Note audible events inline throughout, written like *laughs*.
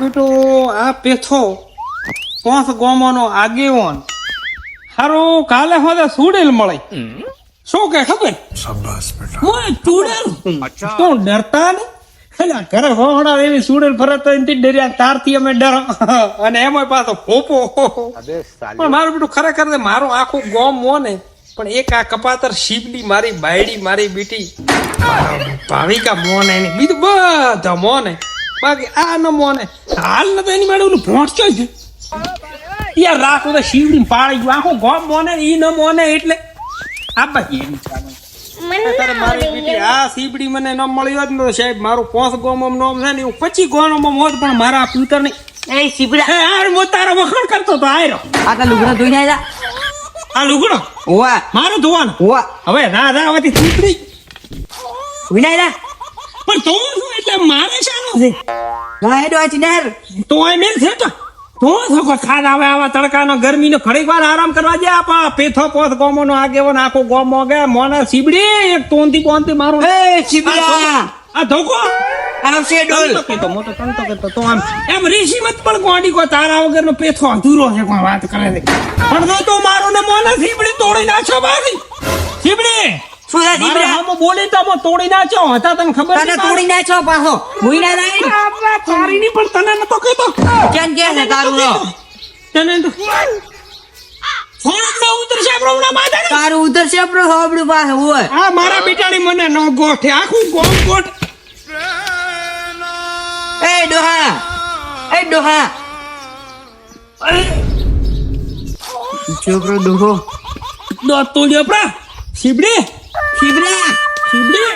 બેટો આ પેથો પાંચ ગોમોનો આગેવાન. હારો કાલે હોદે સુડેલ મળે. શું કે ખબર? મોય સુડેલ તો ડરતા ને? અલા ઘરે હોહડા એવી સુડેલ ફરત તો એનથી ડર્યા તારથી અમે ડર. અને એમાં પાછો ફોપો પણ મારું બેટું ખરેખર મારું આખું ગોમ મોને. પણ એક આ કપાતર શીપલી મારી બાયડી મારી બીટી ભાવિકા મોને એની બીજું બધા મોને. બાકી આ ન મોને. હાલ ન તો એની મેળે ઓલું ભોંટ છે? યાર રાખો તો શિવડી પાળી ગયું. આખો ગોમ મોને ઈ ન મોને એટલે. આ બાકી એની ચાલે મારી બીટી આ સીબડી મને ન મળી જ ને તો સાહેબ મારું પોસ ગોમમ નોમ છે ને હું પચી ગોમમ હોત પણ મારા પિતર ને એ સીપડા એ આ તારા વખાણ કરતો તો આયરો આટલા લુગડા ધોઈને આવ્યા આ લુગડો? ઓવા મારું ધોવાનું. ઓવા હવે ના ના હવે સીબડી વિનાયલા પણ તો શું? એટલે મારે શાનો છે. ના હેડો આ ચિનાર તો આ મેલ છે તો. તો સકો ખાન આવે આવા તડકાનો ગરમીનો ઘડીક વાર આરામ કરવા જાય આપા. પેથો પોથ ગોમોનો આગેવાનો આખો ગોમો ગે મોના સીબડી એક તોંતી પોંતી મારું. એ સીબડા. આ ધોકો. આવશે ડોલ. તો મોટો તંતો કરતો તો આમ. એમ ઋષિ મત પણ ગોડી કો તારા વગરનો પેથો અધૂરો છે કોઈ વાત કરે છે પણ તો તો મારો ને મોના સીબડી. તોડી નાખ્યો શું છે મારા સીબડા હામો બોલી તો મો તોડી નાખો હતા તને ખબર તને તોડી નાખો પાછો. મુઈના નહીં આપણા તારી ની પણ તને નતો કેતો કેમ કે છે તારું રો તને તો ફોન ઉતરશે આપણો હમણાં માથે તારું ઉધરશે આપણું પાસે હોય. આ મારા બેટાની મને ન ગોઠે. આખું ગોમ ગોઠ એ ડોહા એ ડોહા. છોકરો ડોહો. દોત તોડ્યો પ્રા. સીબડી સીબડા સીબડી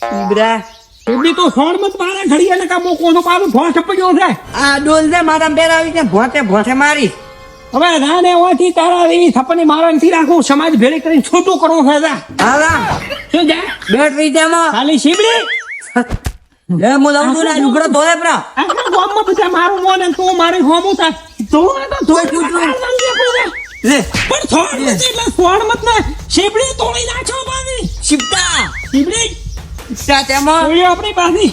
સીબડા સીબડી તો ફોન મત મારા ઘડી અને કામો કોનો પાછો ભોસ પડ્યો છે. આ ડોલ દે મારા બેર આવી છે ભોંતે ભોંતે મારી. હવે રાને ઓથી તારા રી થપ્પની મારા નથી રાખું સમાજ ભેળી કરીને છૂટું કરવું છે જા. હાલા. શું જા બેટરી તેમાં ખાલી સીબડી લે મો લાવ છું ના લુગડો ધોયે પ્રા. આ ગામમાં બધા મારું મોન તું મારી હોમું થાય તો તો તોય છૂટું. લે. પણ થોડ નથી એટલે થોડ મત ને સીબડી તોડી નાખો બાની શિવતા. સીબડી શિવતા તેમાં. ઓય આપણી બાની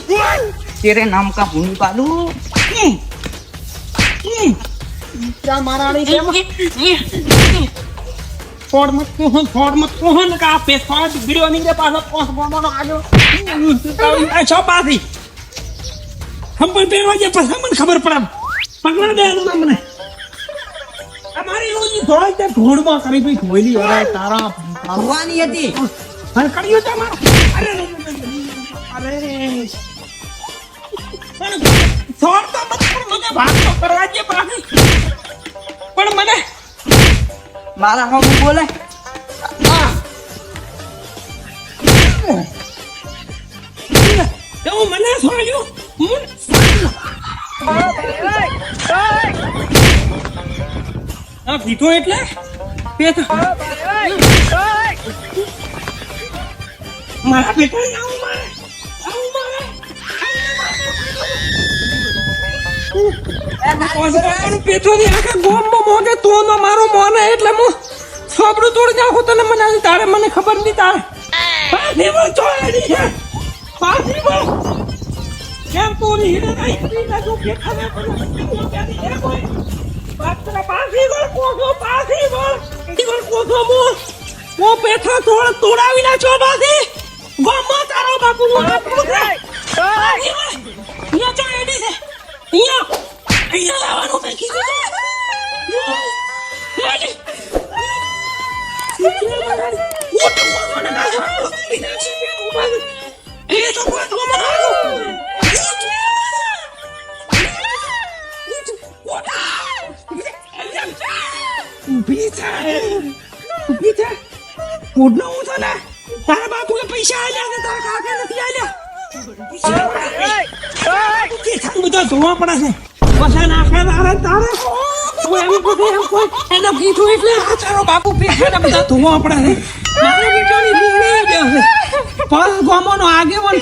તેરે નામ કા ભૂમિ પાલુ ત્યાં મારાણી કેમ થોડ મત કોહન થોડ મત કોહન કા પે પેથોડ વિડિયો ની પાછો પોસ બોનો આજો આ છો પાછી. હમ પણ પહેરવા જે મને ખબર પડે. પકડ દે મને. રોજી ધોળ તે ધોળમાં કરી ભાઈ ધોઈલી અરે તારા ભગવાની હતી. હર કર્યું તે મારો. અરે અરે. પણ તો મત પણ મને વાત તો કરવા જે પાછી પણ મને મારા હોમ બોલે. એવું મને સોળ્યું હું આ પીધો એટલે? પેટ મારા પેટા આવું મારે. પેટો ની આખા ગોમમાં મોગે તો નો મારો મોને એટલે હું સોબડું તોડી નાખું તને મને તારે, મને ખબર નહીં તારે. પાછી વળ કેમ તું હીરે નહીં પીને તું બેઠા ને બધું ત્યાંથી છે કોઈ પાછળ પાછી વળ કોઠો પાછી વળ પાછી વળ કોઠો મો મો પેઠા તોડ તોડાવી નાખો પાછી ગોમમાં તારો બાપુ નું આપવું છે પાછી વળ. અહીંયા મેં કીધું તારા બાપુએ પૈસા આલ્યા ને તારા કાકે નથી આલ્યા. કેટલા બધા ધોવા પડે છે. પછી નાખે તારે તારે. બધું એમ કોઈ એને કીધું એટલે આ તારો બાપુ પીઠે બધા ધોવા પડે છે. મારી લીગડી પણ ગોમોનો આગેવાન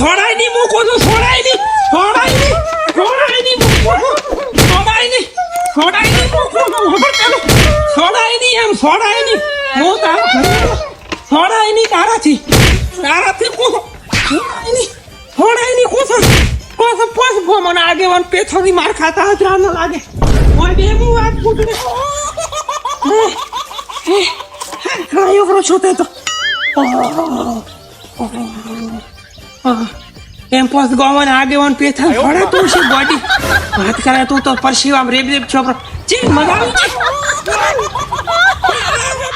છોડાય નહીં હું કહું છું છોડાય નહીં છોડાય નહીં છોડાય નહીં હું કહું છોડાય નહીં છોડાય નહીં હું કહું છું ખબર પેલું છોડાય નહીં એમ છોડાય નહીં હું તારા ઘરે છોડાય નહીં તારાથી તારાથી કહું છોડાય નહીં છોડાય નહીં કહું છું કહું છું પોસ મને આગેવાન પેછોની માર ખાતા હજરા ન લાગે. ઓય બે હું વાત કૂટને ઘણા છોતે તો Oh, oh, oh, oh. પોસ ગોવન આગેવાન પેથા થોડા તું છે બોડી વાત કરે તું તો પરસીવામ રેબ રેબ છોકરો. ચી મજા છે *laughs*